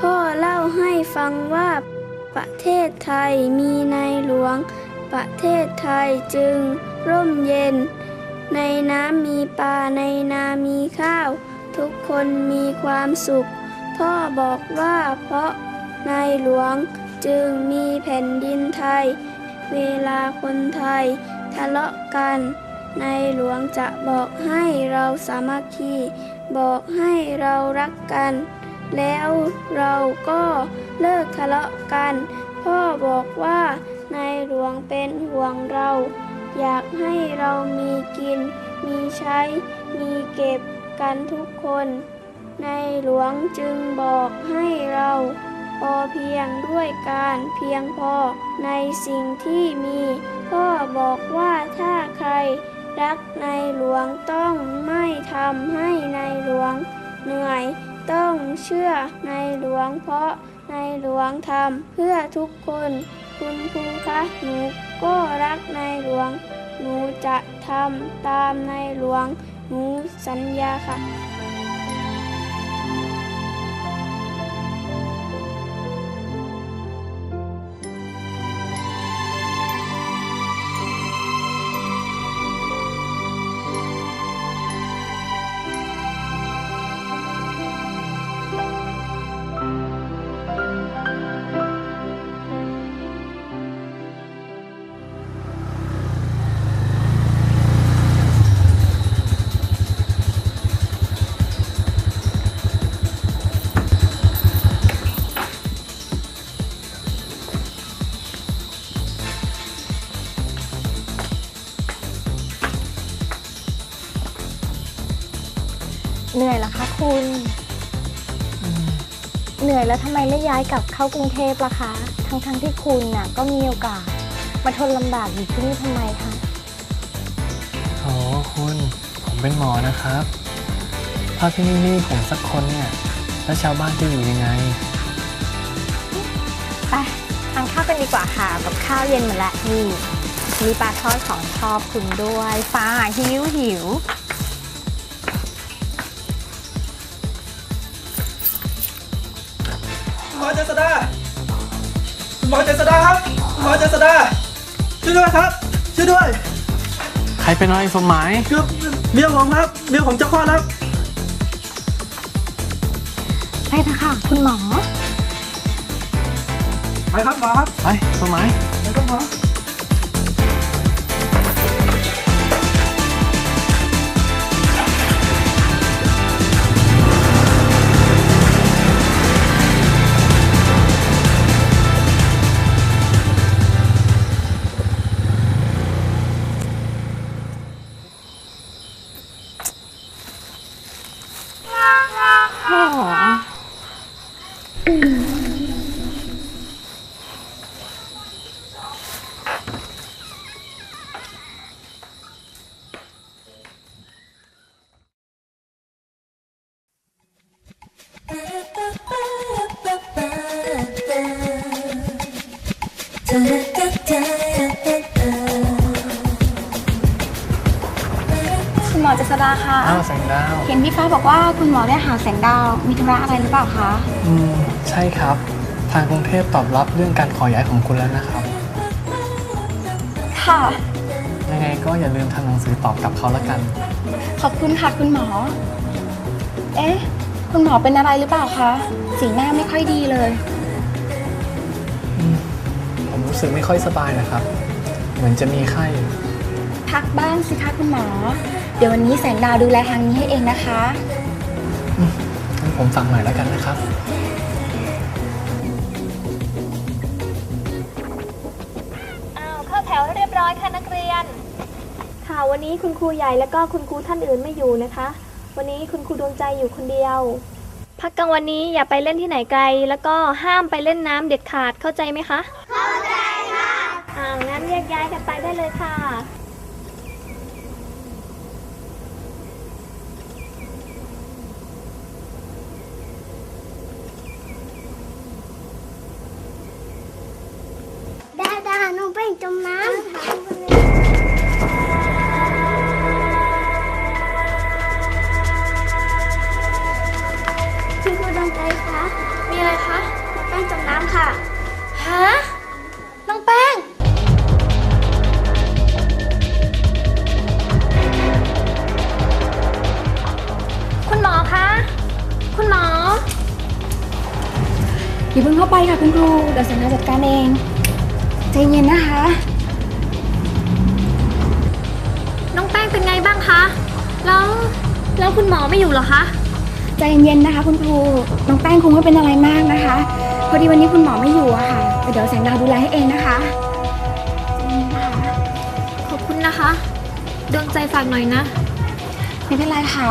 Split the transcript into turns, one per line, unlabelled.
พ่อเล่าให้ฟังว่าประเทศไทยมีในหลวง ประเทศไทยจึงร่มเย็น ในน้ำมีปลาในนามีข้าว ทุกคนมีความสุข พ่อบอกว่าเพราะในหลวงจึงมีแผ่นดินไทย เวลาคนไทยทะเลาะกัน ในหลวงจะบอกให้เราสามัคคี บอกให้เรารักกัน แล้วเราก็เลิกทะเลาะกัน พ่อบอกว่าในหลวงเป็นห่วงเรา อยากให้เรามีกิน มีใช้ มีเก็บกันทุกคนในหลวงจึงบอกให้เราพอเพียงด้วยการเพียงพอในสิ่งที่มีพ่อบอกว่าถ้าใครรักในหลวงต้องไม่ทำให้ในหลวงเหนื่อย ต้องเชื่อในหลวงเพราะในหลวงทำเพื่อทุกคน คุณครูคะหนูก็รักในหลวง หนูจะทำตามในหลวง หนูสัญญาค่ะ
เหนื่อยเหรอคะคุณ เหนื่อยแล้วทำไมไม่ย้ายกลับเข้ากรุงเทพล่ะคะ ทั้งๆที่คุณน่ะก็มีโอกาส มาทนลำบากอยู่ที่นี่ทำไมคะ
โอ้คุณ ผมเป็นหมอนะครับ ถ้าที่นี่ไม่มีผมสักคนเนี่ย แล้วชาวบ้านจะอยู่ยังไง
ไปทานข้าวกันดีกว่าค่ะกับข้าวเย็นมาแล้วนี่มีปลาทอดของชอบคุณด้วย ฟ้าหิวหิว
หมอเจษดาคุณหมอเจษดาครับคุณหมอเจษดาช่วยด้วยครับช่วยด้วย
ใครเป็นอะไรสมหมาย
คือเมียผมครับเมียผมจะคลอดแล้ว
ไปเถอะค่ะ คุณหมอ
ไปครับหมอครับ
ไปสมหมาย
ไปครับหมอ 啊！
คุณหมอเจษดาคะ
อ้าวแสงดาว
เห็นพี่ฟ้าบอกว่าคุณหมอได้หาแสงดาวมีธุระอะไรหรือเปล่าคะ
อืมใช่ครับ ทางกรุงเทพตอบรับเรื่องการขอย้ายของคุณแล้วนะครับ
ค่ะ
ยังไงก็อย่าลืมทำหนังสือตอบกลับเขาละกัน
ขอบคุณค่ะคุณหมอ เอ๊ะ คุณหมอเป็นอะไรหรือเปล่าคะสีหน้าไม่ค่อยดีเลย
ผมรู้สึกไม่ค่อยสบายนะครับ เหมือนจะมีไข้
พักบ้างสิคะคุณหมอ เดี๋ยววันนี้แสงดาวดูแลทางนี้ให้เองนะคะ
งั้นผมฟังหน่อยแล้วกันนะครับ
อ้าวเข้าแถวเรียบร้อยค่ะนักเรียน
ค่ะวันนี้คุณครูใหญ่แล้วก็คุณครูท่านอื่นไม่อยู่นะคะ วันนี้คุณครูดวงใจอยู่คนเดียว
พักกลางวันนี้อย่าไปเล่นที่ไหนไกล แล้วก็ห้ามไปเล่นน้ำเด็ดขาดเข้าใจไหมคะ เข้าใจค่ะอ่างั้นแยกย้ายกันไปได้เลยค่ะ
ไปจมน้ำคุณครูดังใจคะ
มีอะไรคะ
แป้งจมน้ำค่ะ
ฮะ น้
อ
งแป้ง คุณหมอคะ คุณหมอ อ
ย่าเพิ่งเข้าไปค่ะคุณครู เดี๋ยวสัญญาจัดการเอง ใจเย็นนะคะ
น้องแป้งเป็นไงบ้างคะ แล้วแล้วคุณหมอไม่อยู่เหรอคะ
ใจเย็นๆนะคะ คุณครู น้องแป้งคงไม่เป็นอะไรมากนะคะ พอดีวันนี้คุณหมอไม่อยู่อะค่ะ เดี๋ยวแสงดาวดูแลให้เองนะคะใจเย็นนะคะ
ขอบคุณนะคะ ดวงใจฝากหน่อยนะ
ไม่เป็นไรค่ะ